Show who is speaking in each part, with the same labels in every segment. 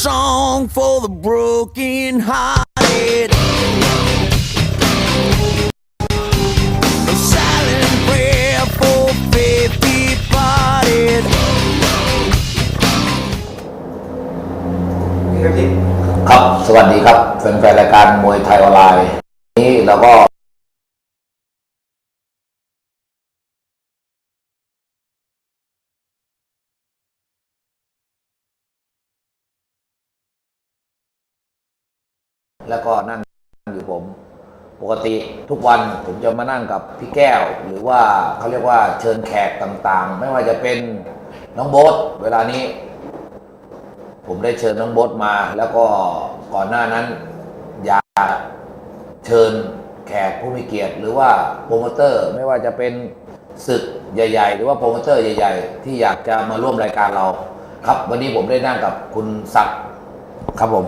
Speaker 1: song for the broken hearted. A silent prayer for faith departed.
Speaker 2: ครับ สวัสดีครับแฟนๆรายการมวยไทยออนไลน์ นี้เราก็ แล้วก็นั่งอยู่ผม ปกติทุกวันผมจะมานั่งกับพี่แก้ว หรือว่าเขาเรียกว่าเชิญแขกต่างๆ ไม่ว่าจะเป็นน้องโบ๊ทเวลานี้ ผมได้เชิญน้องโบ๊ทมา แล้วก็ก่อนหน้านั้นอยากเชิญแขกผู้มีเกียรติ หรือว่าโปรโมเตอร์ไม่ว่าจะเป็นศึกใหญ่ ๆ หรือว่าโปรโมเตอร์ใหญ่ ๆ ที่อยากจะมาร่วมรายการเรา ครับ วันนี้ผมได้นั่งกับคุณศักดิ์ครับผม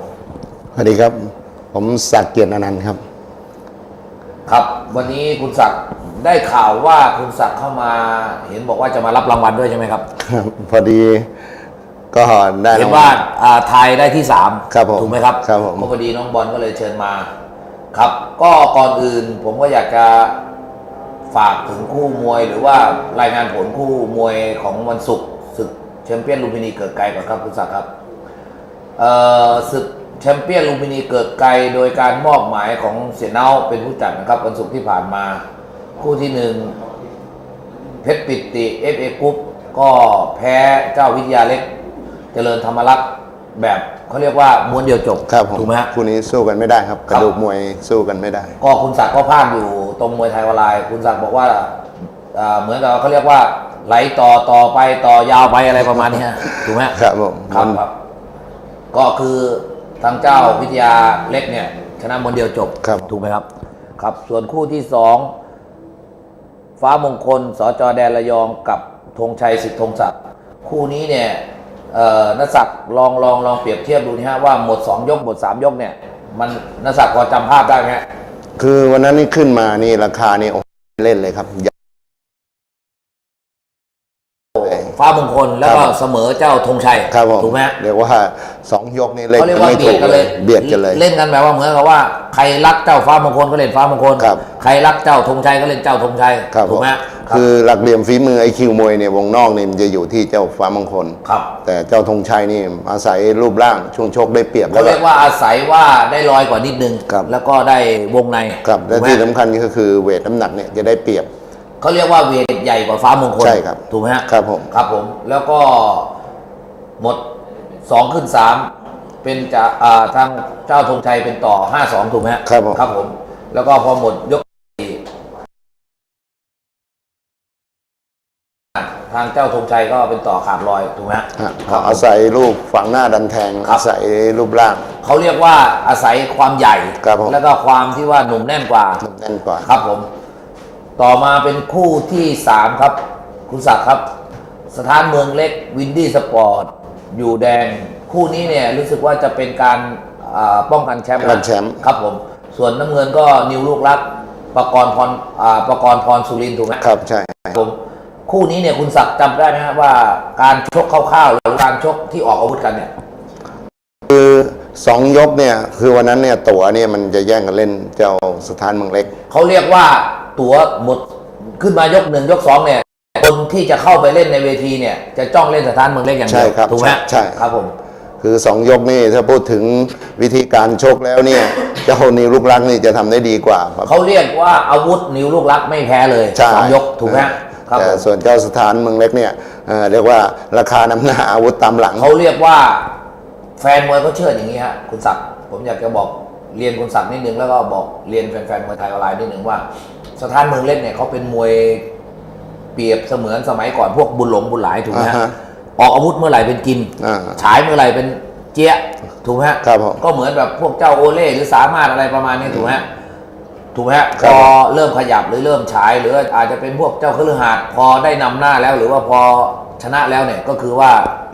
Speaker 3: สวัสดีครับ ผมศักดิ์เกียรติอนันต์ครับ
Speaker 2: ครับ วันนี้คุณศักดิ์ได้ข่าวว่าคุณศักดิ์เข้ามา เห็นบอกว่าจะมารับรางวัลด้วยใช่ไหมครับ
Speaker 3: พอดีก็ได้
Speaker 2: เห็
Speaker 3: รานง
Speaker 2: ว่า
Speaker 3: วัล
Speaker 2: อ่าไทยได้ที่สาม
Speaker 3: ครับผม
Speaker 2: ถูกไหมครับ
Speaker 3: ครับผม
Speaker 2: ก็พอดีน้องบอลก็เลยเชิญมา ครับ ก็ก่อนอื่นผมก็อยากจะฝากถึงคู่มวยหรือว่ารายงานผลคู่มวยของวันศุกร์ศึกแชมเปี้ยนลุมพินีเกิดไกลก่อนครับคุณศักดิ์ครับ เอ่อศึก แชมเปี้ยนลุมพินีเกิดไกลโดยการมอบหมายของเสียเนาเป็นผู้จัดนะครับวันศุกร์ที่ผ่านมา คู่ที่หนึ่งเพชรปิติเอฟเอกรุ๊ปก็แพ้เจ้าวิทยาเล็ก เจริญธรรมรักษ์แบบเขาเรียกว่าม้วนเดียวจบ
Speaker 3: ครับผม
Speaker 2: ถูกไหมฮะ
Speaker 3: คู่นี้สู้กันไม่ได้ครับ กระดูกมวยสู้กันไม่ได้
Speaker 2: ก็คุณศักดิ์ก็พลาดอยู่ตรงมวยไทยออนไลน์คุณศักดิ์บอกว่าอ่าเหมือนกับเขาเรียกว่าไหลต่อต่อไปต่อยาวไปอะไรประมาณเนี้ยถูกไหมฮะ
Speaker 3: ครับผม
Speaker 2: ครับ
Speaker 3: มัน
Speaker 2: ครับ ก็คือ ทางเจ้าวิทยาเล็กเนี่ย ชนะมวนเดียวจบ
Speaker 3: ครับ
Speaker 2: ถูกไหมครับ ครับ ส่วนคู่ที่สองฟ้ามงคลสจแดนระยองกับธงชัยสิทธิธงศักดิ์คู่นี้เนี่ยเอ่อนักศักดิ์ลองลองลองเปรียบเทียบดูนะฮะว่าหมดสองยกหมดสามยกเนี่ย มันนักศักดิ์พอจำภาพได้ไหมฮะ
Speaker 3: คือวันนั้นนี่ขึ้นมานี่ราคานี่โอ้โหเล่นเลยครับ
Speaker 2: ฟ้ามงคลแล้วก็
Speaker 3: ครับ
Speaker 2: เสมอเจ้าธงชัย
Speaker 3: ครับผม
Speaker 2: ถูกไหมฮะ
Speaker 3: เรียกว่าสองยกนี่เล่น
Speaker 2: เขาเรียก
Speaker 3: กัน
Speaker 2: ว่า
Speaker 3: ไม่
Speaker 2: เบี
Speaker 3: ถู
Speaker 2: ยด
Speaker 3: ก
Speaker 2: กัน
Speaker 3: เล
Speaker 2: เลยย
Speaker 3: เบียดกันเลย
Speaker 2: เล่นกันแบบว่าเหมือนกับว่าใครรักเจ้าฟ้ามงคลก็เล่นฟ้ามงคล
Speaker 3: ครับ
Speaker 2: ใครรักเจ้าธงชัยก็เล่นเจ้าธงชัย
Speaker 3: ครับ
Speaker 2: ถูกไหม
Speaker 3: ผม
Speaker 2: ครับ
Speaker 3: คือหลักเหลี่ยมฝีมือไอคิวมวยเนี่ยวงนอกนี่มันจะอยู่ที่เจ้าฟ้ามงคล
Speaker 2: ครับ
Speaker 3: แต่เจ้าธงชัยนี่อาศัยรูปร่างช่วงชกได้เปรียบ
Speaker 2: เขา
Speaker 3: แล้ว
Speaker 2: เรียกว่าอาศัยว่าได้ลอยกว่านิดนึง
Speaker 3: ครับ
Speaker 2: แล้วก็ได้วงใน
Speaker 3: ครับและ
Speaker 2: ถูกไหม
Speaker 3: ที่สำคัญก็คือเวทน้ำหนักเนี่ยจะได้เปรียบ
Speaker 2: เขาเรียกว่าเวทใหญ่กว่าฟ้ามงคล
Speaker 3: ใช่ครับ
Speaker 2: ถูกไหมฮะ
Speaker 3: ครับผม
Speaker 2: ครับผม แล้วก็หมดสองขึ้นสามเป็นจะอ่าทางเจ้าธงชัยเป็นต่อห้าสองถูกไหมฮะ
Speaker 3: ครับผม
Speaker 2: ครับผม แล้วก็พอหมดยกสี่ทางเจ้าธงชัยก็เป็นต่อขาดลอยถูกไหมฮะ
Speaker 3: ฮะ
Speaker 2: ครับผม
Speaker 3: อาศัยลูกฝังหน้าดันแทง
Speaker 2: ครับ
Speaker 3: อาศัยรูปร่าง
Speaker 2: เขาเรียกว่าอาศัยความใหญ่
Speaker 3: ครับผม
Speaker 2: แล้วก็ความที่ว่าหนุ่มแน่นกว่า
Speaker 3: แน่นกว่า
Speaker 2: ครับผม ต่อมาเป็นคู่ที่สามครับ คุณศักดิ์ครับ สถานเมืองเล็กวินดี้สปอร์ต อยู่แดง คู่นี้เนี่ยรู้สึกว่าจะเป็นการอ่าป้องกันแชมป์
Speaker 3: ป้องกันแชมป์
Speaker 2: ครับผม ส่วนน้ำเงินก็นิวลูกรักประกรณ์พรอ่าประกรณ์พรสุรินทร์ถูกไหม
Speaker 3: ครับใช่
Speaker 2: ผมคู่นี้เนี่ยคุณศักดิ์จำได้ไหมครับว่าการชกคร่าวๆหรือการชกที่ออกอาวุธกันเนี่ย
Speaker 3: คือสองยกเนี่ย คือวันนั้นเนี่ยตั๋วเนี่ยมันจะแย่งกันเล่นเจ้าสถานเมืองเล็ก
Speaker 2: เขาเรียกว่า ตัวหมดขึ้นมายกหนึ่งยกสองเนี่ย คนที่จะเข้าไปเล่นในเวทีเนี่ย จะจ้องเล่นสถานเมืองเล็กอย่างเดียว
Speaker 3: ใช่ครับ
Speaker 2: ถูกไหม
Speaker 3: ใช่
Speaker 2: ครับผม
Speaker 3: คือสองยกนี่ถ้าพูดถึงวิธีการชกแล้วเนี่ย เจ้านิวลูกรักนี่จะทำได้ดีกว่าครับ
Speaker 2: เขาเรียกว่าอาวุธนิ้วลูกรักไม่แพ้เลย
Speaker 3: ใช่
Speaker 2: สองยกถูกไหมครับ
Speaker 3: แต่
Speaker 2: ผม
Speaker 3: ส่วนเจ้าสถานเมืองเล็กเนี่ยเอ่อเรียกว่าราคาน้ำหน้าอาวุธตามหลัง
Speaker 2: เขาเรียกว่าแฟนมวยเขาเชื่ออย่างนี้ฮะคุณศักดิ์ผมอยากจะบอก เรียนคุณศักดิ์นิดนึงแล้วก็บอกเรียนแฟนๆมวยไทยออนไลน์นิดนึงว่า สถานเมืองเล็กเนี่ยเขาเป็นมวยเปรียบเสมือนสมัยก่อนพวกบุญหลงบุญหลายถูกไหมฮะ
Speaker 3: อ่าฮะ
Speaker 2: ออกอาวุธเมื่อไหร่เป็นกิน
Speaker 3: อ่า
Speaker 2: ฉายเมื่อไหร่เป็นเจี๊ยะถูกไหมฮะ
Speaker 3: ครับผม
Speaker 2: ก็เหมือนแบบพวกเจ้าโอเล่หรือสามารถอะไรประมาณนี้ถูกไหมฮะถูกไหมฮะ
Speaker 3: ครั
Speaker 2: พ
Speaker 3: บ
Speaker 2: อเริ่มขยับหรือเริ่มฉายหรืออาจจะเป็นพวกเจ้าเครือหาดพอได้นำหน้าแล้ว หรือว่าพอชนะแล้วเนี่ยก็คือว่า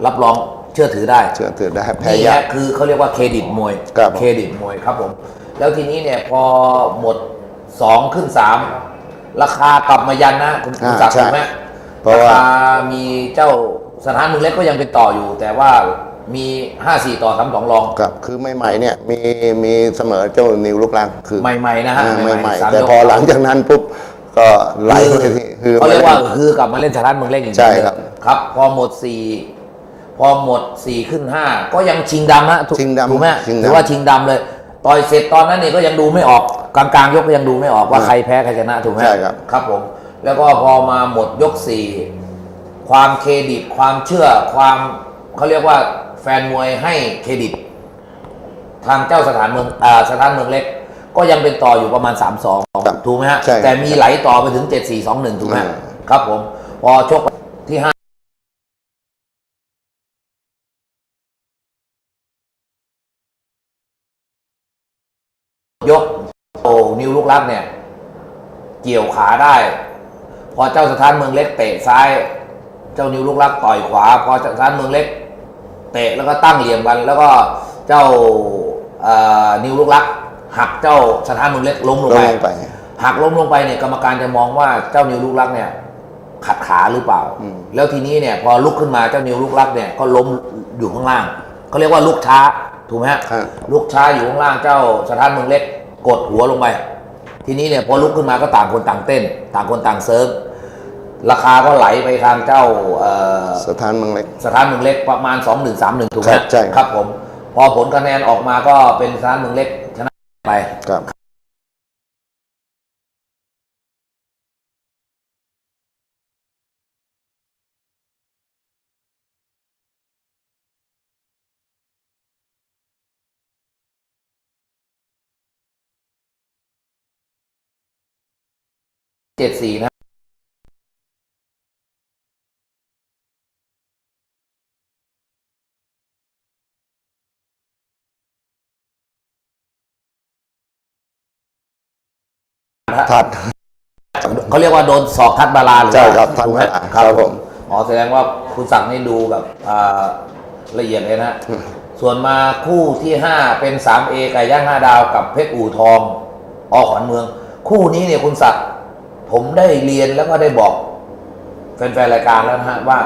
Speaker 2: รับรอง เชื่อถือได้
Speaker 3: เชื่อถือได้แพ้
Speaker 2: นี่
Speaker 3: ยา
Speaker 2: ฮะ
Speaker 3: ก
Speaker 2: คือเขาเรียกว่าเครดิตมวย
Speaker 3: ครับผม
Speaker 2: เครดิตมวยครับผม แล้วทีนี้เนี่ยพอหมดสองขึ้นสามราคากลับมายันนะคุณคุณ
Speaker 3: อ่า
Speaker 2: ศักดิ์
Speaker 3: ใช่
Speaker 2: ถูกไหม
Speaker 3: เพราะว่า
Speaker 2: คมีเจ้าสถานเมืองเล็กก็ยังเป็นต่ออยู่ แต่ว่ามีห้าสี่ต่อสามสองรอง
Speaker 3: ครับคือใหม่ๆเนี่ยมีมีเสมอเจ้านิวลูกรังคือ
Speaker 2: ใหม่ๆนะฮะ
Speaker 3: อ่า
Speaker 2: ใหม่ๆ
Speaker 3: ใหม่
Speaker 2: สาม
Speaker 3: ๆแต่
Speaker 2: ยก
Speaker 3: พอหลังจากนั้นปุ๊บก็ไหลไปที่คือ
Speaker 2: เขาเรียกว่าคือกลับมาเล่นสถานเมืองเล็กอีก
Speaker 3: ใช่ครับ
Speaker 2: ครับ พอหมดสี่ พอหมดสี่ขึ้นห้าก็ยังชิงดำฮะถูก
Speaker 3: ชิงดำ
Speaker 2: ถูกไหม
Speaker 3: ชิงดำ
Speaker 2: ถือว่าชิงดำเลย ต่อยเสร็จตอนนั้นเนี่ยก็ยังดูไม่ออกกลางๆยกก็ยังดูไม่ออกว่าใครแพ้ใครชนะถูกไหม
Speaker 3: ใช่ครับ
Speaker 2: ครับผม แล้วก็พอมาหมดยกสี่ความเครดิต ความเชื่อ ความเขาเรียกว่าแฟนมวยให้เครดิต ทางเจ้าสถานเมืองอ่าสถานเมืองเล็ก ก็ยังเป็นต่ออยู่ประมาณ 3
Speaker 3: ครับ
Speaker 2: 2 ถูกไหมฮะ
Speaker 3: ใช่ครับ
Speaker 2: แต่มีไหลต่อไปถึง 7 4 2 1 ถูกไหม
Speaker 3: อ่า
Speaker 2: ครับผม พอชกที่ รักเนี่ย เกี่ยวขาได้ พอเจ้าสถานเมืองเล็กเตะซ้าย เจ้านิวลูกรักต่อยขวา พอเจ้าสถานเมืองเล็ก เตะแล้วก็ตั้งเหลี่ยมกัน แล้วก็เจ้าเอ่อนิวลูกรักหักเจ้าสถานเมืองเล็กล้มลง
Speaker 3: ล
Speaker 2: ไป
Speaker 3: งไป
Speaker 2: หักล้มลงไปเนี่ยกรรมการจะมองว่าเจ้านิวลูกรักเนี่ยขัดขาหรือเปล่า
Speaker 3: อืม
Speaker 2: แล้วทีนี้เนี่ยพอลุกขึ้นมาเจ้านิวลูกรักเนี่ยก็ล้มอยู่ข้างล่างเขาเรียกว่าลุกช้าถูกไหมฮะ
Speaker 3: ครับ
Speaker 2: ลุกช้าอยู่ข้างล่างเจ้าสถานเมืองเล็ก กดหัวลงไป ทีนี้เนี่ยพอลุกขึ้นมาก็ต่างคนต่างเต้น ต่างคนต่างเซิร์ฟราคาก็ไหลไปทางเจ้าเอ่อ
Speaker 3: สถานเมืองเล็ก
Speaker 2: สถานเมืองเล็กประมาณ 2 1 3 1ถูกไหม
Speaker 3: ครับใช่ครับ
Speaker 2: ครับผม พอผลคะแนนออกมาก็เป็นสถานเมืองเล็กชนะไป
Speaker 3: ครับ
Speaker 2: เจ็ดสี่นะ
Speaker 3: ทัด
Speaker 2: เขาเรียกว่าโดนศอกทัดบาลาหรือ
Speaker 3: ใช่
Speaker 2: ว่า
Speaker 3: ครับทัด
Speaker 2: ถูกไหม
Speaker 3: บาลาครับผม
Speaker 2: อ๋อแสดงว่าคุณศักดิ์นี่ดูแบบอ่าละเอียดเลยนะส่วนมาคู่ที่5เป็น 3A ไก่ย่าง5ดาวกับเพชรอู่ทองอขวัญเมือง คู่นี้เนี่ยคุณศักดิ์ ผมได้เรียนแล้วก็ได้บอก แฟนๆรายการแล้วนะฮะว่า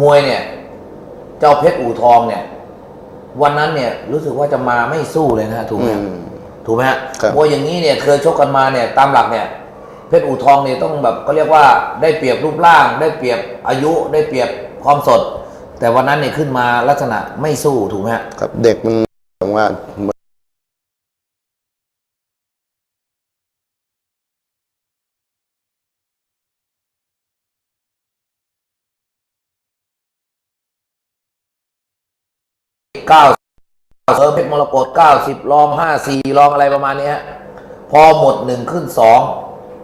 Speaker 2: มวยเนี่ย เจ้าเพชรอู่ทองเนี่ย วันนั้นเนี่ย รู้สึกว่าจะมาไม่สู้เลยนะฮะถูกไหม
Speaker 3: อืม
Speaker 2: ถูกไหมฮะ
Speaker 3: ครับ
Speaker 2: มวยอย่างนี้เนี่ยเคยชกกันมาเนี่ย ตามหลักเนี่ย เพชรอู่ทองเนี่ยต้องแบบเขาเรียกว่าได้เปรียบรูปร่าง ได้เปรียบอายุได้เปรียบความสด แต่วันนั้นเนี่ยขึ้นมาลักษณะไม่สู้ถูกไหมฮะ
Speaker 3: ครับ เด็กมันผมว่า
Speaker 2: เก้าเซิร์ฟเพชรมรกตเก้าสิบลองห้าสี่ลองอะไรประมาณเนี้ยพอหมดหนึ่งขึ้นสอง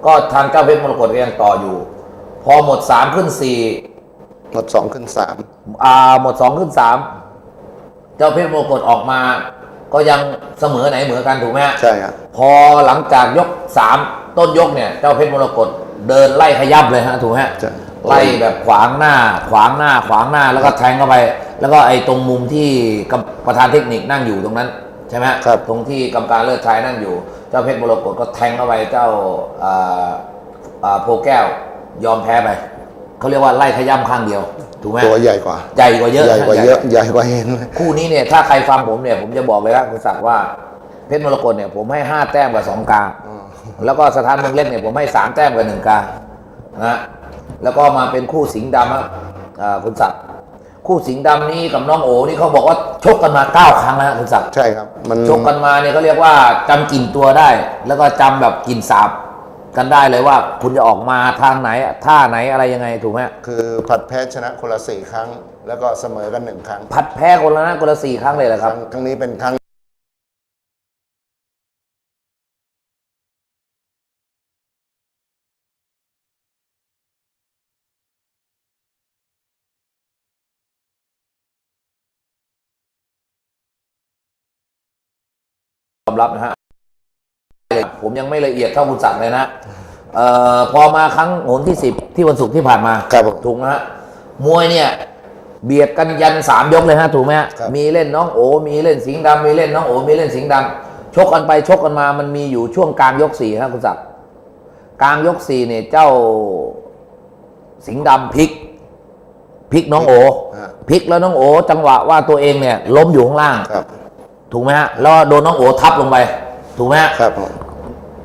Speaker 2: ก็ทางเจ้าเพชรมรกตก็ยังต่ออยู่ พอหมดสามขึ้นสี่
Speaker 3: หมดสองขึ้นสาม
Speaker 2: อ่าหมดสองขึ้นสามเจ้าเพชรมรกตออกมา ก็ยังเสมอไหนเหมือนกันถูกไหมฮะ
Speaker 3: ใช่ครับ
Speaker 2: พอหลังจากยกสามต้นยกเนี่ย เจ้าเพชรมรกตเดินไล่ขยับเลยฮะถูกไหมฮะ
Speaker 3: ใช่
Speaker 2: ไล่แบบขวางหน้า ขวางหน้า ขวางหน้าแล้วก็แทงเข้าไป แล้วก็ไอ้ตรงมุมที่กรรมประธานเทคนิคนั่งอยู่ตรงนั้นใช่ไหมฮะ
Speaker 3: ครับ
Speaker 2: ตรงที่กรรมการเลิศชัยนั่งอยู่ เจ้าเพชรมรกตก็แทงเข้าไปเจ้าอ่าอ่าโพแก้วยอมแพ้ไปเขาเรียกว่าไล่ขย้ำข้างเดียวถูกไหม
Speaker 3: ตัวใหญ่กว่า
Speaker 2: ใหญ่กว่าเยอะ
Speaker 3: ใหญ่กว่า
Speaker 2: ใหญ่
Speaker 3: เยอะใหญ่กว่าเห็นเลย
Speaker 2: คู่นี้เนี่ยถ้าใครฟังผมเนี่ยผมจะบอกเลยนะคุณศักดิ์ว่าเพชรมรกตเนี่ยผมให้ห้าแต้มกับสองกาแล้วก็สถานเมืองเล็กเนี่ยผมให้สามแต้มกับหนึ่งกานะแล้วก็มาเป็นคู่สิงห์ดำครับอ่าคุณศักดิ์ คู่สิงห์ดำนี่กับน้องโอนี่เขาบอกว่าชกกันมาเก้าครั้งแล้วนะคุณศักดิ์
Speaker 3: ใช่ครับ มัน
Speaker 2: ชกกันมาเนี่ยเขาเรียกว่าจำกลิ่นตัวได้ แล้วก็จำแบบกลิ่นสาบกันได้เลยว่า คุณจะออกมาทางไหนท่าไหนอะไรยังไงถูกไหม
Speaker 3: คือผัดแพ้ชนะคนละสี่ครั้ง แล้วก็เสมอกันหนึ่งครั้ง
Speaker 2: พัดแพ้คนละนะคนละสี่ครั้งเลยเหรอ
Speaker 3: ค
Speaker 2: ครั
Speaker 3: รั้
Speaker 2: บ
Speaker 3: งครั้งนี้เป็นครั้ง
Speaker 2: อมรับนะฮะผมยังไม่ละเอียดเท่าคุณศักดิ์เลยนะเอ่อพอมาครั้งโหนที่สิบที่วันศุกร์ที่ผ่านมา
Speaker 3: ครับผม
Speaker 2: ถูกนะฮะมวยเนี่ย เบียดกันยันสามยกเลยฮะถูกไหมฮะ
Speaker 3: ครับ
Speaker 2: มีเล่นน้องโอ มีเล่นสิงห์ดำมีเล่นน้องโอ มีเล่นสิงห์ดำชกกันไปชกกันมามันมีอยู่ช่วงกลางยกสี่ครับคุณศักดิ์กลางยกสี่เนี่ยเจ้าสิงห์ดำพลิกพลิกน้องโอ
Speaker 3: ฮะ
Speaker 2: พลิกแล้วน้องโอ จังหวะว่าตัวเองเนี่ยล้มอยู่ข้างล่าง
Speaker 3: ครับ
Speaker 2: ถูกไหมฮะแล้วโดนน้องโอทับลงไป ถูกไหมฮะ
Speaker 3: ครับผม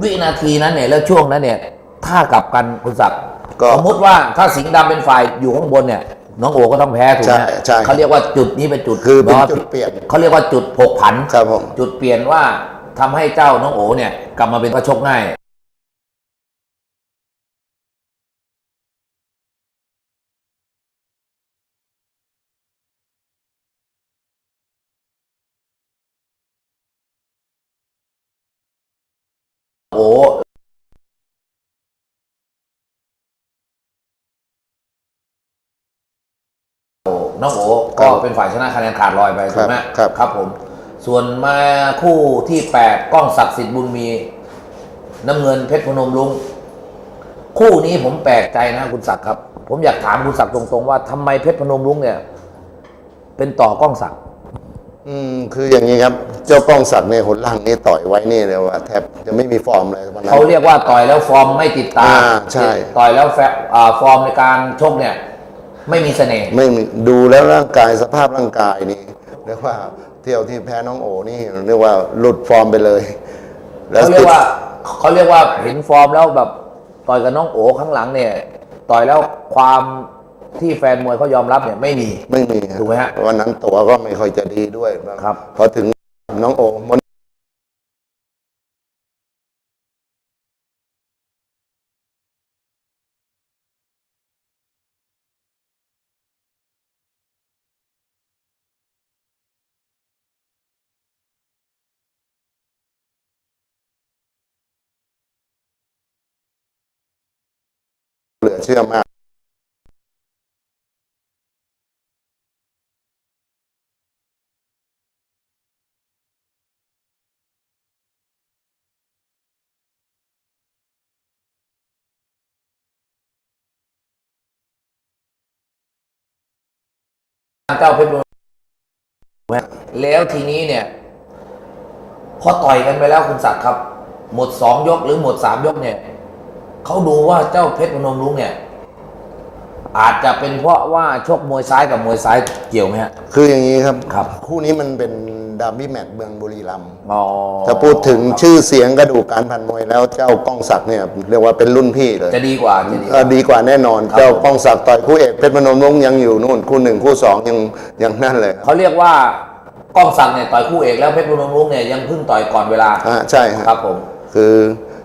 Speaker 2: วินาทีนั้นเนี่ยแล้วช่วงนั้นเนี่ย ถ้ากลับกันคุณศักดิ์
Speaker 3: ก็
Speaker 2: สมมติว่าถ้าสิงห์ดำเป็นฝ่ายอยู่ข้างบนเนี่ย น้องโอก็ต้องแพ้ถูกไหม
Speaker 3: ใช่ใช่
Speaker 2: เขาเรียกว่าจุดนี้เป็นจุด
Speaker 3: คือเป็น
Speaker 2: แบบว่า
Speaker 3: จุดเปลี่ยน
Speaker 2: เขาเรียกว่าจุดผกผัน
Speaker 3: ครับผม
Speaker 2: จุดเปลี่ยนว่าทำให้เจ้าน้องโอเนี่ย กลับมาเป็นกระชกง่าย น้องโอก็เป็นฝ่ายชนะคะแนนขาดลอยไปถูกไหม
Speaker 3: ครับ
Speaker 2: ครับผม ส่วนมาคู่ที่แปดกล้องศักดิ์สิทธิ์บุญมี น้ำเงินเพชรพนมลุง คู่นี้ผมแปลกใจนะคุณศักดิ์ครับ ผมอยากถามคุณศักดิ์ตรงๆว่าทำไมเพชรพนมลุงเนี่ย เป็นต่อกล้องศักดิ์
Speaker 3: อืมคืออย่างนี้ครับ เจ้ากล้องศักดิ์เนี่ยหนหลังนี่ต่อยไว้นี่เลยว่าแทบจะไม่มีฟอร์มเลยวันนั้น
Speaker 2: เขาเรียกว่าต่อยแล้วฟอร์มไม่ติดตา
Speaker 3: อ่าใช่
Speaker 2: ต่อยแล้วแฟอ่าฟอร์มในการชกเนี่ย ไม่มีเสน่ห์
Speaker 3: ไม่มีดูแล้วร่างกายสภาพร่างกายนี่เรียกว่าเที่ยวที่แพ้น้องโอนี่เรียกว่าหลุดฟอร์มไปเลย แล้ว
Speaker 2: เขาเรียกว่าเขาเรียกว่าเห็นฟอร์มแล้วแบบต่อยกับน้องโอข้างหลังเนี่ย ต่อยแล้วความที่แฟนมวยเขายอมรับเนี่ยไม่มี
Speaker 3: ไม่มี
Speaker 2: ถูกไหมฮะ
Speaker 3: วันนั้นตัวก็ไม่ค่อยจะดีด้วย
Speaker 2: ครับ
Speaker 3: พอถึงน้องโอมัน เชื่อมาก
Speaker 2: เจ้าเพชรบุรีแล้วทีนี้เนี่ย พอต่อยกันไปแล้วคุณศักดิ์ครับ หมดสองยกหรือหมดสามยกเนี่ย เขาดูว่าเจ้าเพชรพนมรุ้งเนี่ย อาจจะเป็นเพราะว่าชกมวยซ้ายกับมวยซ้ายเกี่ยวไหมฮะ
Speaker 3: คืออย่างนี้ครับ
Speaker 2: ครับ
Speaker 3: คู่นี้มันเป็นดาร์บี้แมตช์เมืองบุรีรัมย์
Speaker 2: อ๋อ
Speaker 3: ถ้าพูดถึงชื่อเสียงกระดูกการพันมวยแล้วเจ้ากล้องศักดิ์เนี่ยเรียกว่าเป็นรุ่นพี่เลย
Speaker 2: จะดีกว่าจะดีก
Speaker 3: เอ่
Speaker 2: ว่า
Speaker 3: อดีกว่าแน่นอน
Speaker 2: ครับ
Speaker 3: เจ้ากล้องศักดิ์ต่อยคู่เอกเพชรพนมรุ้งยังอยู่นู่นคู่หนึ่งคู่สองยังยังนั่นเลยครับ
Speaker 2: เขาเรียกว่ากล้องศักดิ์เนี่ยต่อยคู่เอกแล้วเพชรพนมรุ้งเนี่ยยังเพิ่งต่อยก่อนเวลา
Speaker 3: อ่าใช่ฮะ
Speaker 2: ครับผม
Speaker 3: คือ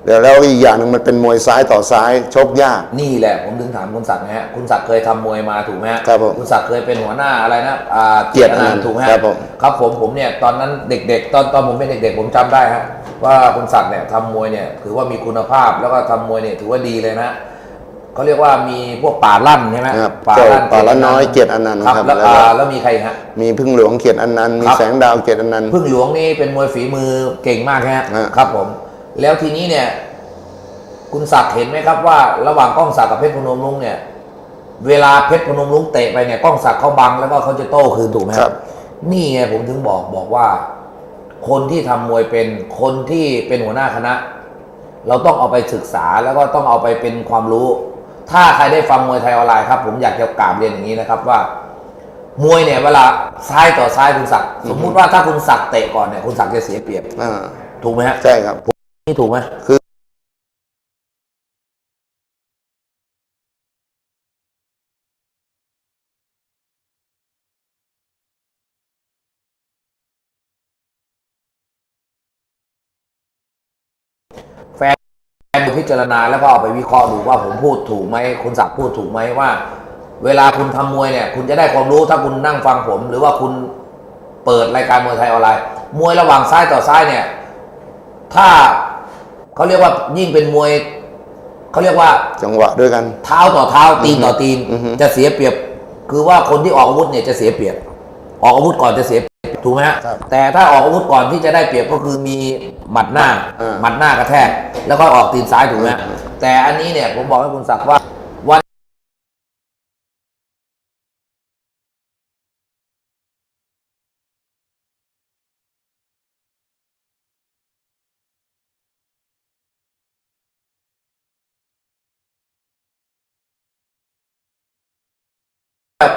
Speaker 3: เดี๋ยวแล้วอีกอย่างหนึงมันเป็นมวยซ้ายต่อซ้ายชกยาก
Speaker 2: นี่แหละผมถึงถามคุณศักดิ์นะฮะคุณศักดิ์เคยทำมวยมาถูกไหมฮะ
Speaker 3: ครับผม
Speaker 2: คุณศักดิ์เคยเป็นหัวหน้าอะไรนะอ่า
Speaker 3: เกียรติอนันต์
Speaker 2: ถูกไหมฮะ
Speaker 3: ครับผม
Speaker 2: ครับผมผมเนี่ยตอนนั้นเด็ก ๆ ตอนตอนผมเป็นเด็ก ๆ ผมจำได้ฮะว่าคุณศักดิ์เนี่ยทำมวยเนี่ยถือว่ามีคุณภาพแล้วก็ทำมวยเนี่ยถือว่าดีเลยนะเขาเรียกว่ามีพวกป่าลั่นใช่ไหม
Speaker 3: ครับเจ้าป่าละน้อยเกียรติอนันต์
Speaker 2: ครับ
Speaker 3: ครับ
Speaker 2: แล้ว
Speaker 3: แล้วก็
Speaker 2: อ่าแล้วมีใครอีกฮะ
Speaker 3: มีพึ่งหลวงเกียรติอนันต์มี
Speaker 2: ครับ
Speaker 3: แสงดาวเกียรติอนันต์
Speaker 2: พึ่งหลวงนี่เป็นมวยฝีมือเก่งมากฮะ
Speaker 3: ฮะ
Speaker 2: ครับผม แล้วทีนี้เนี่ยคุณศักดิ์เห็นไหมครับว่า ระหว่างกล้องศักดิ์กับเพชรพนมรุ้งเนี่ย เวลาเพชรพนมรุ้งเตะไปเนี่ยกล้องศักดิ์เขาบังแล้วก็เขาจะโต้คืนถูกไหม
Speaker 3: ครับ
Speaker 2: นี่ไงผมถึงบอกบอกว่า คนที่ทำมวยเป็นคนที่เป็นหัวหน้าคณะ เราต้องเอาไปศึกษาแล้วก็ต้องเอาไปเป็นความรู้ ถ้าใครได้ฟังมวยไทยออนไลน์ครับ ผมอยากจะกราบเรียนอย่างนี้นะครับว่ามวยเนี่ยเวลาซ้ายต่อซ้ายคุณศักดิ์สมมุติว่าถ้าคุณศักดิ์เตะก่อนเนี่ยคุณศักดิ์จะเสียเปรียบ
Speaker 3: อ่า
Speaker 2: ถูกไหมฮะ
Speaker 3: ใช่ครับ
Speaker 2: นี่ถูกไหม
Speaker 3: คือ
Speaker 2: แฟนดูพิจารณาแล้วก็เอาไปวิเคราะห์ดูว่าผมพูดถูกไหมคุณศักดิ์พูดถูกไหมว่า เวลาคุณทำมวยเนี่ย คุณจะได้ความรู้ถ้าคุณนั่งฟังผม หรือว่าคุณเปิดรายการมวยไทยออนไลน์มวยระหว่างซ้ายต่อซ้ายเนี่ย ถ้า เขาเรียกว่ายิ่งเป็นมวยเขาเรียกว่า
Speaker 3: จังหวะด้วยกัน
Speaker 2: เท้าต่อเท้าตีนต่อตีน
Speaker 3: อือฮึ
Speaker 2: จะเสียเปรียบ คือว่าคนที่ออกอาวุธเนี่ยจะเสียเปรียบ ออกอาวุธก่อนจะเสียเปรียบถูกไหมฮะ
Speaker 3: ครับ
Speaker 2: แต่ถ้าออกอาวุธก่อนที่จะได้เปรียบก็คือมีหมัดหน้า
Speaker 3: อ่า
Speaker 2: หมัดหน้ากระแทก แล้วก็ออกตีนซ้ายถูกไหมฮะแต่อันนี้เนี่ยผมบอกให้คุณศักดิ์ว่า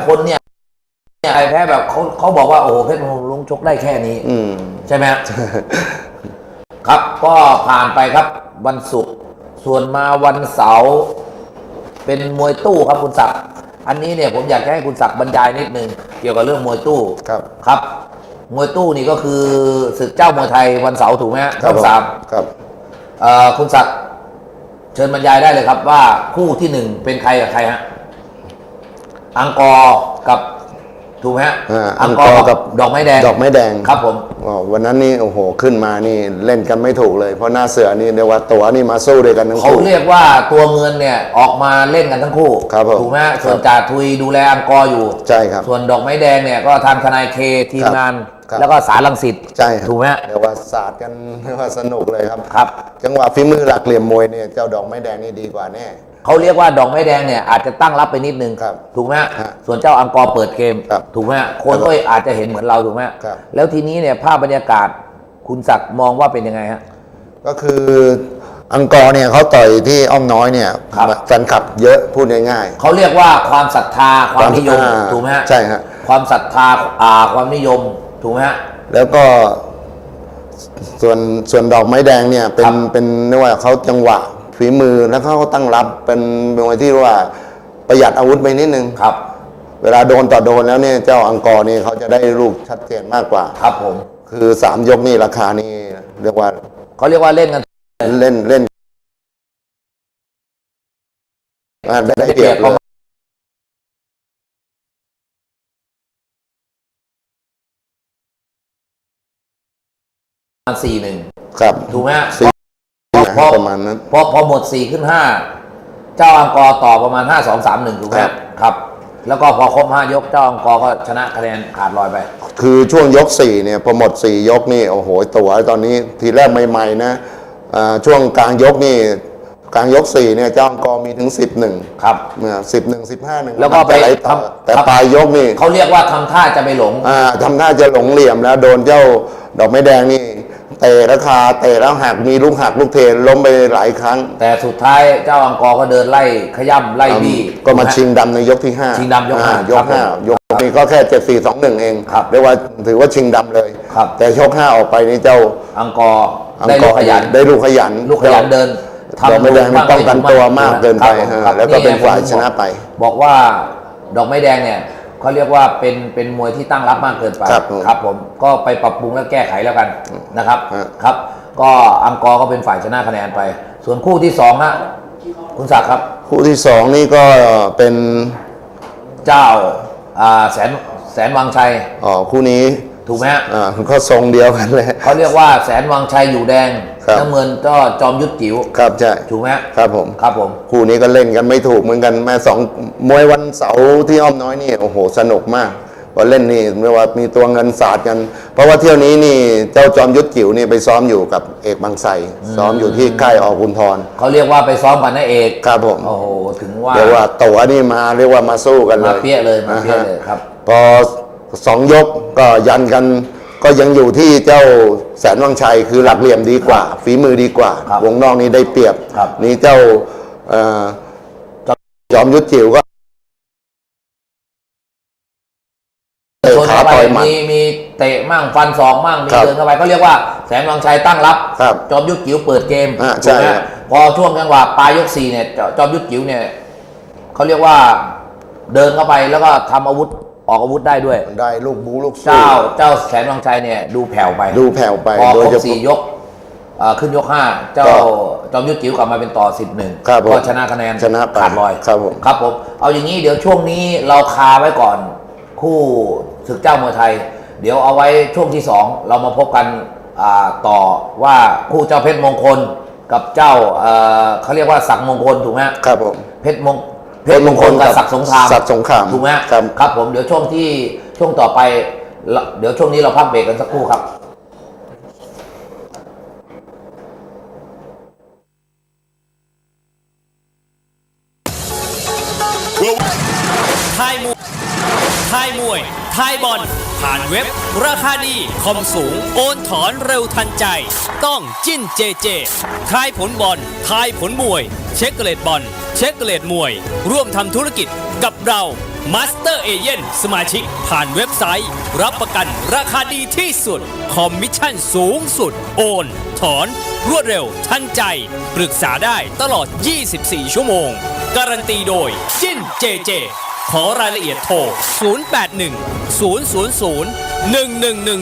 Speaker 2: คนเนี่ยเนี่ยใครแพ้แบบเขาเขาบอกว่าโอ้โหเพชรมงคลลุงชกได้แค่นี้
Speaker 3: อืม
Speaker 2: ใช่ไหมฮะ ครับก็ผ่านไปครับ วันศุกร์ส่วนมาวันเสาร์เป็นมวยตู้ครับคุณศักดิ์อันนี้เนี่ยผมอยากจะให้คุณศักดิ์บรรยายนิดนึงเกี่ยวกับเรื่องมวยตู้
Speaker 3: ครับ
Speaker 2: ครับ มวยตู้นี่ก็คือศึกเจ้ามวยไทยวันเสาร์ถูกไหมฮะ
Speaker 3: ครับ
Speaker 2: ช่องสาม
Speaker 3: ครับ
Speaker 2: เอ่อคุณศักดิ์เชิญบรรยายได้เลยครับว่าคู่ที่หนึ่งเป็นใครกับใครฮะ อังกอร์กับถูกไหมฮะ
Speaker 3: อ่าอังกอร์กับ
Speaker 2: ดอกไม้แดง
Speaker 3: ดอกไม้แดง
Speaker 2: ครับผม
Speaker 3: อ๋อวันนั้นนี่โอ้โหขึ้นมานี่เล่นกันไม่ถูกเลย เพราะหน้าเสือนี่เรียกว่าตัวนี่มาสู้ด้วยกันทั้ง
Speaker 2: เขา
Speaker 3: คู่
Speaker 2: เรียกว่าตัวเงินเนี่ยออกมาเล่นกันทั้งคู่
Speaker 3: ครับผม
Speaker 2: ถูกไหมฮะ
Speaker 3: ครับ
Speaker 2: ส่วนจ่าทุยดูแลอังกอร์อยู่
Speaker 3: ใช่ครับ
Speaker 2: ส่วนดอกไม้แดงเนี่ยก็ทางทนายเคทีม
Speaker 3: ครับ
Speaker 2: งาน
Speaker 3: ครับ
Speaker 2: แล้วก็สารลังสิต
Speaker 3: ใช่ครับ
Speaker 2: ถูกไหมฮะ
Speaker 3: เรียกว่าศาสตร์กันเรียกว่าสนุกเลยครับ
Speaker 2: ครับ
Speaker 3: จังหวะฝีมือหลักเหลี่ยมมวยเนี่ยเจ้าดอกไม้แดงนี่ดีกว่าแน่
Speaker 2: เขาเรียกว่าดอกไม้แดงเนี่ยอาจจะตั้งรับไปนิดนึง
Speaker 3: ครับ
Speaker 2: ถูกไหมฮะ
Speaker 3: ฮะ
Speaker 2: ส่วนเจ้าอังกอร์เปิดเกม
Speaker 3: ครับ
Speaker 2: ถูกไหมฮะคนก็อาจจะเห็นเหมือนเราถูกไหมฮะ
Speaker 3: ครับ
Speaker 2: แล้วทีนี้เนี่ยภาพบรรยากาศคุณศักดิ์มองว่าเป็นยังไงฮะ
Speaker 3: ก็คืออังกอร์เนี่ยเขาต่อยที่อ้อมน้อยเนี่ย
Speaker 2: ครับ
Speaker 3: แฟนคลับเยอะพูดง่าย
Speaker 2: เขาเรียกว่าความศรัทธาความนิยม
Speaker 3: อ่า
Speaker 2: ถูกไหมฮะ
Speaker 3: ใช่ฮะ
Speaker 2: ความศรัทธาอ่าความนิยมถูกไหมฮะ
Speaker 3: ๆแล้วก็ส่วนส่วนดอกไม้แดงเนี่ยเป็
Speaker 2: ครั
Speaker 3: น
Speaker 2: บ
Speaker 3: เป็นเรียกว่าเขาจังหวะ ฝีมือแล้วเขาก็ตั้งรับเป็นเป็นมวยที่ว่าประหยัดอาวุธไปนิดนึง
Speaker 2: ครับ
Speaker 3: เวลาโดนต่อโดนแล้วเนี่ยเจ้าอังกอร์นี่เขาจะได้ลูกชัดเจนมากกว่า
Speaker 2: ครับผม
Speaker 3: คือสามยกนี่ราคานี่เรียกว่า
Speaker 2: เขาเรียกว่าเล่นกัน
Speaker 3: เล่นเล่นอ่าได้ได้เปรียบ
Speaker 2: ป
Speaker 3: เล
Speaker 2: ระ
Speaker 3: ย
Speaker 2: มาณสี่หนึ่ง
Speaker 3: ครับ
Speaker 2: ถูกไหมฮะ
Speaker 3: สี่
Speaker 2: พอ
Speaker 3: นะ
Speaker 2: พอ
Speaker 3: ประมาณนั้น
Speaker 2: พอพอหมดสี่ขึ้นห้าเจ้าอังกอร์ต่อประมาณห้าสองสามหนึ่งถูกไหม
Speaker 3: ครับ
Speaker 2: ครับ แล้วก็พอครบห้ายกเจ้าอังกอร์ก็ชนะคะแนนขาดลอยไป
Speaker 3: คือช่วงยกสี่เนี่ยพอหมดสี่ยกนี่โอ้โหตัวตอนนี้ทีแรกใหม่ๆนะอ่าช่วงกลางยกนี่กลางยกสี่เนี่ยเจ้าอังกอร์มีถึงสิบหนึ่ง
Speaker 2: ครับ
Speaker 3: สิบหนึ่งสิบห้าหนึ่ง
Speaker 2: แล้วก็ไป
Speaker 3: ต่อ
Speaker 2: ทำ
Speaker 3: แต่
Speaker 2: ครับ
Speaker 3: ปลายยกนี่
Speaker 2: เขาเรียกว่าทำท่าจะไปหลง
Speaker 3: อ่าทำท่าจะหลงเหลี่ยมแล้วโดนเจ้าดอกไม้แดงนี่ เตะราคาเตะแล้วหักมีลูกหักลูกเทล้มไปหลายครั้ง
Speaker 2: แต่สุดท้ายเจ้าอังกอร์ก็เดินไล่ขย่ำไล่บี้
Speaker 3: ก็มา
Speaker 2: ถูไห
Speaker 3: ชิงดำในยกที่ห้า
Speaker 2: ชิงดำยกห้า
Speaker 3: อ่ายกห้า
Speaker 2: ครับผม
Speaker 3: ยกนี้ก็แค่เจ็ดสี่สองหนึ่งเอง
Speaker 2: ครับ
Speaker 3: เรียกว่าถือว่าชิงดำเลย
Speaker 2: ครับ
Speaker 3: แต่ยกห้าออกไปนี่เจ้า
Speaker 2: อังกอร์
Speaker 3: อัง
Speaker 2: ได้
Speaker 3: ก
Speaker 2: ลู
Speaker 3: อกร์
Speaker 2: ขยัน
Speaker 3: ได้ลูกขยัน
Speaker 2: ลูกขยันเดิน
Speaker 3: ดอกไม้แดงนี่
Speaker 2: บ้า
Speaker 3: ป้องกันตัวมากเกินไป
Speaker 2: ครับผม
Speaker 3: ฮะ
Speaker 2: ครับ
Speaker 3: แล้วก็เป็น
Speaker 2: ไง
Speaker 3: ฝ่าย
Speaker 2: ผม
Speaker 3: ชนะไป
Speaker 2: บอกว่าดอกไม้แดงเนี่ย เขาเรียกว่าเป็นเป็นมวยที่ตั้งรับมากเกินไป
Speaker 3: ครับผม
Speaker 2: ครับผมก็ไปปรับปรุงและแก้ไขแล้วกันนะครับ
Speaker 3: ฮะ
Speaker 2: ครับ ก็อังกอร์ก็เป็นฝ่ายชนะคะแนนไป ส่วนคู่ที่สองฮะคุณศักดิ์ครับ
Speaker 3: คู่ที่สองนี่ก็เป็น
Speaker 2: เจ้าอ่าแสนแสนวังชัย
Speaker 3: อ๋อคู่นี้
Speaker 2: ถูกไหมฮะ
Speaker 3: อ่าก็ทรงเดียวกันเลย
Speaker 2: เขาเรียกว่าแสนวังชัยอยู่แดง
Speaker 3: ครับ
Speaker 2: น้ำเงินก็จอมยุทธจิ๋ว
Speaker 3: ครับใช่
Speaker 2: ถูกไหมฮะ
Speaker 3: ครับผม
Speaker 2: ครับผม
Speaker 3: คู่นี้ก็เล่นกันไม่ถูกเหมือนกันแม่สองมวยวันเสาร์ที่อ้อมน้อยนี่โอ้โหสนุกมากพอเล่นนี่ไม่ว่ามีตัวเงินศาสตร์กัน เพราะว่าเที่ยวนี้นี่เจ้าจอมยุทธจิ๋วนี่ไปซ้อมอยู่กับเอกบางไทรซ้อมอยู่ที่ค่ายออกุนทร
Speaker 2: เขาเรียกว่าไปซ้อมกันนะเอก
Speaker 3: ครับผม
Speaker 2: โอ้โหถึงว่า
Speaker 3: เรียกว่าตัวนี่มาเรียกว่ามาสู้กันเลย
Speaker 2: มาเปี้ยเลยมาเปี้ยเลย
Speaker 3: อ่าฮะ
Speaker 2: ครับ
Speaker 3: พอสองยกก็ยันกัน ก็ยังอยู่ที่เจ้าแสนวังชัยคือหลักเหลี่ยมดีกว่า ฝีมือดีกว่า
Speaker 2: ครับ
Speaker 3: วงนอกนี้ได้เปรียบ
Speaker 2: ครับ
Speaker 3: นี่เจ้าเอ่อจอมยุทธจิ๋วก็เตะ
Speaker 2: ชน
Speaker 3: ขา
Speaker 2: เข้าไป
Speaker 3: ต่อยหมัด
Speaker 2: มีมีเตะมั่งฟันศอกมั่งมี
Speaker 3: ครับ
Speaker 2: เดินเข้าไปเขาเรียกว่าแสนวังชัยตั้งรับ
Speaker 3: ครับ
Speaker 2: จอมยุทธจิ๋วเปิดเกม
Speaker 3: อ่า
Speaker 2: ถูกไหม
Speaker 3: ใช่ครับ
Speaker 2: พอช่วงจังหวะปลายยกสี่เนี่ยจจอมยุทธจิ๋วเนี่ยเขาเรียกว่าเดินเข้าไปแล้วก็ทำอาวุธ ออกอาวุธได้ด้วย
Speaker 3: ได้ลูกบูลูกสู้
Speaker 2: เจ้าเจ้าแสนวังชัยเนี่ยดูแผ่วไป
Speaker 3: ดูแผ่วไป
Speaker 2: พอ
Speaker 3: โด
Speaker 2: ค
Speaker 3: ย
Speaker 2: รบ
Speaker 3: เฉพาะ
Speaker 2: สี่ยกเอ่อขึ้นยกห้าเจ้า
Speaker 3: ก็
Speaker 2: จอมยุทธจิ๋วกลับมาเป็นต่อสิบหนึ่ง
Speaker 3: ครับผม
Speaker 2: ก็ชนะคะแนน
Speaker 3: ชนะไป
Speaker 2: ขาดลอย
Speaker 3: ครับผม
Speaker 2: ครับผมเอาอย่างนี้เดี๋ยวช่วงนี้เราคาไว้ก่อน คู่ศึกเจ้ามวยไทย เดี๋ยวเอาไว้ช่วงที่สองเรามาพบกันอ่าต่อว่าคู่เจ้าเพชรมงคลกับเจ้าเอ่อเขาเรียกว่าศักดิ์มงคลถูกไหมฮะ
Speaker 3: ครับผม
Speaker 2: เพชรมง เพชรมงคลกับศักดิ์สงคราม
Speaker 3: ศักดิ์สงคราม
Speaker 2: ถูกไหมฮะ
Speaker 3: ครับ
Speaker 2: ครับ ผมเดี๋ยวช่วงที่ช่วงต่อไปเราเดี๋ยวช่วงนี้เราพักเบรกกันสักครู่ครับ
Speaker 4: ทายมวยทายมวยทายบอล ผ่านเว็บ ราคาดี คอมสูง โอนถอนเร็วทันใจ ต้องจิ้นเจเจ ทายผลบอล ทายผลมวย เช็คเกรดบอล เช็คเกรดมวย ร่วมทำธุรกิจกับเรา Master a g e n t สมาชิกผ่านเว็บไซต์ รับประกันราคาดีที่สุด คอมมิชชั่นสูงสุด โอน ถอน รวดเร็ว ทันใจ ปรึกษาได้ตลอด 24 ชั่วโมง การันตีโดย จิ้นเจเจ ขอรายละเอียดโทร 081 000 111